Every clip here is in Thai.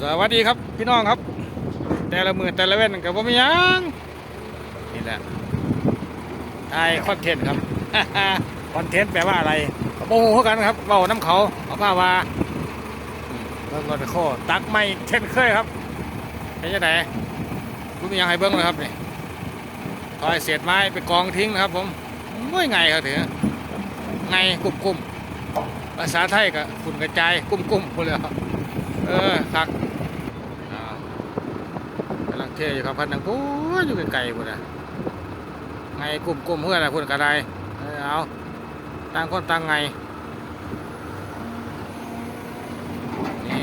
สวัสดีครับพี่น้องครับ แต่ละมือแต่ละเว้นกับผมยังนี่แหละไอคอนเทนต์ครับคอนเทนต์แปลว่าอะไรโอ้โหกันครับเบาน้ำเขาเอาผ้าวาเบิ้งรถไปโคตักไม่เช่นเคยครับเป็นยังไงคุณมียังให้เบิ้งเลยครับนี่ถอยเศษไม้ไปกองทิ้งนะครับ ผมไม่ไงครับถือไงกลุ่มกลุ่มภาษาไทยกับคุณกระจายกลุ่มกลุ่มๆพวกเลยครับ เออคักกำลังเทอยู่ครับพันนังปูอยู่ไกลๆพุ่นนะไงกลุ่มกลุ่มเพื่อนอะไรพุ่นกระไดเออเอาต่างคนต่างไงนี่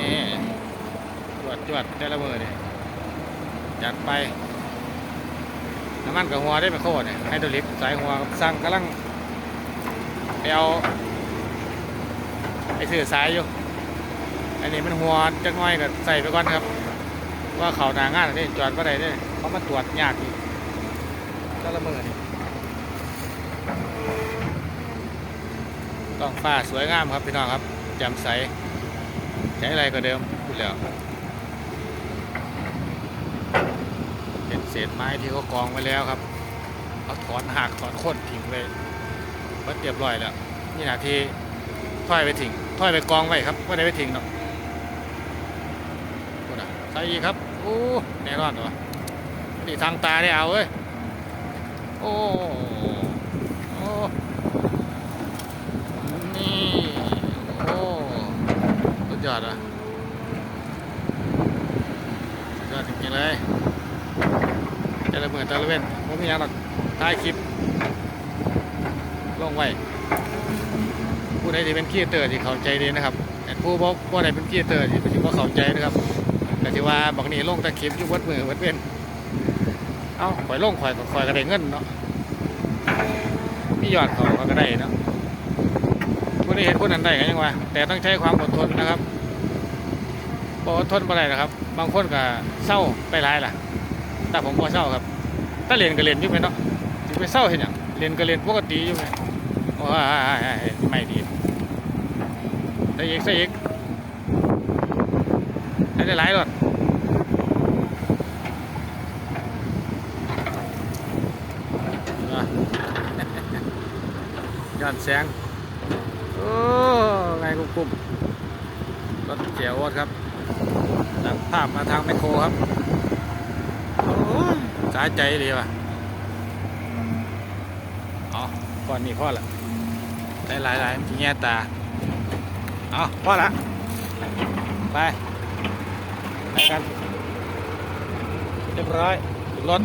จวดจวดแต่ละมือเนี่ยจัดไปน้ำมันกับหัวได้ไปโคตรเนี่ยไฮดรอลิกสายหัวสั่งกำลังไปเอาไปซื้อสายอยู่ อันนี้มันหัวจักน้อยก็ใส่ไปก่อนครับ ว่าเขาหนางานนี่จอดว่าได้เนี่ยเขามาตรวจยากอีกแต่ละเมอนี่ต้องฟ้าสวยงามครับพี่น้องครับแจ่มใสใช้อะไรก็เดิมพูดแล้วเป็นเศษไม้ที่เขากองไว้แล้วครับเขาถอนหักถอนโค่นทิ้งไปเรียบร้อยแล้วนี่นาทีถ้อยไปทิ้งถ้อยไปกองไว้ครับว่ได้ไปทิ้งเนาะพูดอะ ใส่อีครับ โอ้แน่นอนตัวนี่ทางตาได้เอาเว้ย โอ้โอ้นี่ โอ้สุดยอดอะสุดยอดจริงๆเลยแต่ละเมื่อแต่ละเว้นผมมีอย่างหรอกถ่ายคลิปลงไว้ผู้ใดที่เป็นขี้เตอร์ที่เข้าใจดีนะครับแต่ผู้บอกว่าใดเป็นขี้เตอร์ที่เป็นว่าเข้าใจนะครับ แต่ที่ว่าบางนี้ลงตะคลิปอยู่วัดมือวัดเว้นเอ้าข่อยลงข่อยก็ข่อยก็ได้เงินเนาะมียอดเขาเขาก็ได้เนาะผู้นี้เห็นผู้นั้นได้กันยังวะแต่ต้องใช้ความอดทนนะครับบอดทนบ่ได้นะครับ บางคนก็เศร้าไปหลายล่ะ แต่ผมบ่เศร้าครับ ถ้าเรียนก็เรียนอยู่ไหมเนาะสิไปเศร้าเห็นอย่างเรียนก็เรียนปกติอยู่ไหมโอ้ยไม่ดีใส่อีกใส่อีก ได้หลายรถย้อนแสง โอ้ไงกุ่มๆรถเจียวอดครับตัดภาพมาทางไมโครครับ โอ้ยสาใจดีว่ะเอาก่อนนี้พ่อละได้หลายหลายๆแง่ตา เอาพ่อละ ไป นะครับเรียบร้อยรถ